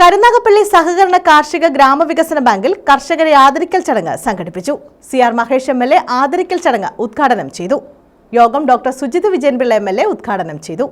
കരുനാഗപ്പള്ളി സഹകരണ കാർഷിക ഗ്രാമവികസന ബാങ്കിൽ കർഷകരെ ആദരിക്കൽ ചടങ്ങ് സംഘടിപ്പിച്ചു. C R Mahesh M L A ആദരിക്കൽ ചടങ്ങ് ഉദ്ഘാടനം ചെയ്തു. യോഗം doctor Sujith Vijayanpillai M L A ഉദ്ഘാടനം ചെയ്തു.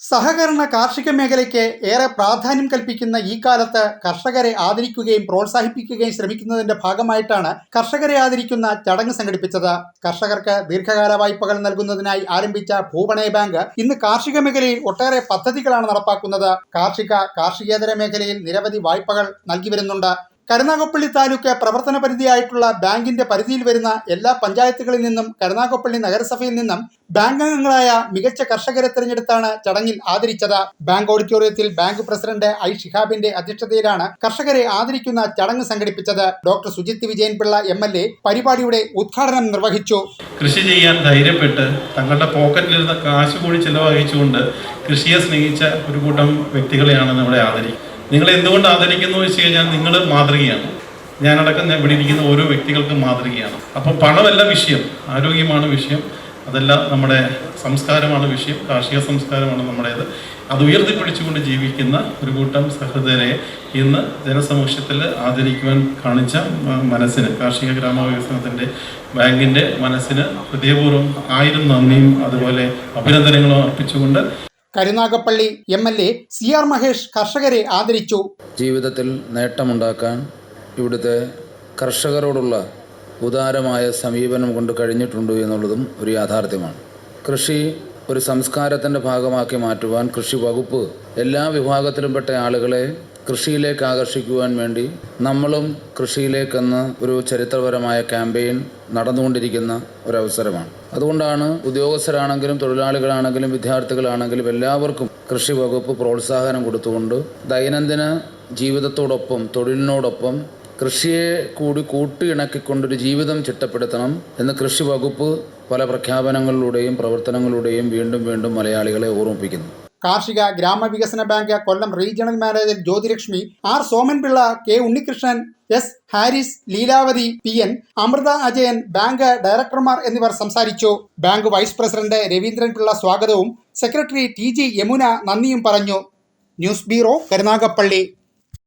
സഹകരണ കാർഷിക മേഖലയ്ക്ക് ഏറെ പ്രാധാന്യം കൽപ്പിക്കുന്ന ഈ കാലത്ത് കർഷകരെ ആദരിക്കുകയും പ്രോത്സാഹിപ്പിക്കുകയും ശ്രമിക്കുന്നതിന്റെ ഭാഗമായിട്ടാണ് കർഷകരെ ആദരിക്കുന്ന ചടങ്ങ് സംഘടിപ്പിച്ചത്. കർഷകർക്ക് ദീർഘകാല വായ്പകൾ നൽകുന്നതിനായി ആരംഭിച്ച ഭൂപണയ ബാങ്ക് ഇന്ന് കാർഷിക മേഖലയിൽ ഒട്ടേറെ പദ്ധതികളാണ് നടപ്പാക്കുന്നത്. കാർഷിക കാർഷികേതര മേഖലയിൽ നിരവധി വായ്പകൾ നൽകി വരുന്നുണ്ട്. കരുനാഗപ്പള്ളി താലൂക്ക് പ്രവർത്തന പരിധിയായിട്ടുള്ള ബാങ്കിന്റെ പരിധിയിൽ വരുന്ന എല്ലാ പഞ്ചായത്തുകളിൽ നിന്നും കരുനാഗപ്പള്ളി നഗരസഭയിൽ നിന്നും ബാങ്ക് അംഗങ്ങളായ മികച്ച കർഷകരെ തിരഞ്ഞെടുത്താണ് ചടങ്ങിൽ ആദരിച്ചത്. ബാങ്ക് ഓഡിറ്റോറിയത്തിൽ ബാങ്ക് പ്രസിഡന്റ് ഐ ഷിഹാബിന്റെ അധ്യക്ഷതയിലാണ് കർഷകരെ ആദരിക്കുന്ന ചടങ്ങ് സംഘടിപ്പിച്ചത്. Doctor Sujith Vijayanpillai M L A പരിപാടിയുടെ ഉദ്ഘാടനം നിർവഹിച്ചു. കൃഷി ചെയ്യാൻ ധൈര്യപ്പെട്ട് തങ്ങളുടെ പോക്കറ്റിലിരുന്ന കാശ് കൂടി ചിലവഹിച്ചുകൊണ്ട് കൃഷിയെ സ്നേഹിച്ച ഒരു കൂട്ടം വ്യക്തികളെയാണ് നമ്മുടെ ആദരിക്കുന്നത്. നിങ്ങൾ എന്തുകൊണ്ട് ആദരിക്കുന്നു വെച്ച് കഴിഞ്ഞാൽ നിങ്ങൾ മാതൃകയാണ്. ഞാനടക്കം ഞാൻ ഇവിടെ ഇരിക്കുന്ന ഓരോ വ്യക്തികൾക്കും മാതൃകയാണ്. അപ്പം പണമല്ല വിഷയം ആരോഗ്യമാണ് വിഷയം അതല്ല നമ്മുടെ സംസ്കാരമാണ് വിഷയം കാർഷിക സംസ്കാരമാണ് നമ്മുടേത്. അത് ഉയർത്തിപ്പിടിച്ചുകൊണ്ട് ജീവിക്കുന്ന ഒരു കൂട്ടം സഹൃദയരെ ഇന്ന് ജനസമൂഹത്തിൽ ആദരിക്കുവാൻ കാണിച്ച മനസ്സിന് കാർഷിക ഗ്രാമവികസനത്തിന്റെ ബാങ്കിന്റെ മനസ്സിന് ഹൃദയപൂർവം ആയിരം നന്ദിയും അതുപോലെ അഭിനന്ദനങ്ങളും അർപ്പിച്ചുകൊണ്ട് Karunagappally M L A C R Mahesh കർഷകരെ ആദരിച്ചു. ജീവിതത്തിൽ നേട്ടമുണ്ടാക്കാൻ ഇവിടുത്തെ കർഷകരോടുള്ള ഉദാരമായ സമീപനം കൊണ്ട് കഴിഞ്ഞിട്ടുണ്ട് എന്നുള്ളതും ഒരു യാഥാർത്ഥ്യമാണ്. കൃഷി ഒരു സംസ്കാരത്തിന്റെ ഭാഗമാക്കി മാറ്റുവാൻ കൃഷി വകുപ്പ് എല്ലാ വിഭാഗത്തിലും പെട്ട ആളുകളെ കൃഷിയിലേക്ക് ആകർഷിക്കുവാൻ വേണ്ടി നമ്മളും കൃഷിയിലേക്കെന്ന് ഒരു ചരിത്രപരമായ ക്യാമ്പയിൻ നടന്നുകൊണ്ടിരിക്കുന്ന ഒരവസരമാണ്. അതുകൊണ്ടാണ് ഉദ്യോഗസ്ഥരാണെങ്കിലും തൊഴിലാളികളാണെങ്കിലും വിദ്യാർത്ഥികളാണെങ്കിലും എല്ലാവർക്കും കൃഷി വകുപ്പ് പ്രോത്സാഹനം കൊടുത്തുകൊണ്ട് ദൈനംദിന ജീവിതത്തോടൊപ്പം തൊഴിലിനോടൊപ്പം കൃഷിയെ കൂടി കൂട്ടിയിണക്കിക്കൊണ്ടൊരു ജീവിതം ചിട്ടപ്പെടുത്തണം എന്ന് കൃഷി വകുപ്പ് പല പ്രഖ്യാപനങ്ങളിലൂടെയും പ്രവർത്തനങ്ങളിലൂടെയും വീണ്ടും വീണ്ടും മലയാളികളെ ഓർമ്മിപ്പിക്കുന്നു. കാർഷിക ഗ്രാമവികസന bank Kollam regional manager Jyothilakshmi R Somanpillai K Unnikrishnan S Haris Leelavathi P N Amritha Ajayan bank ഡയറക്ടർമാർ എന്നിവർ സംസാരിച്ചു. Bank vice president Raveendran Pillai സ്വാഗതവും സെക്രട്ടറി ടി ജി യമുന നന്ദിയും പറഞ്ഞു. News bureau Karunagappally.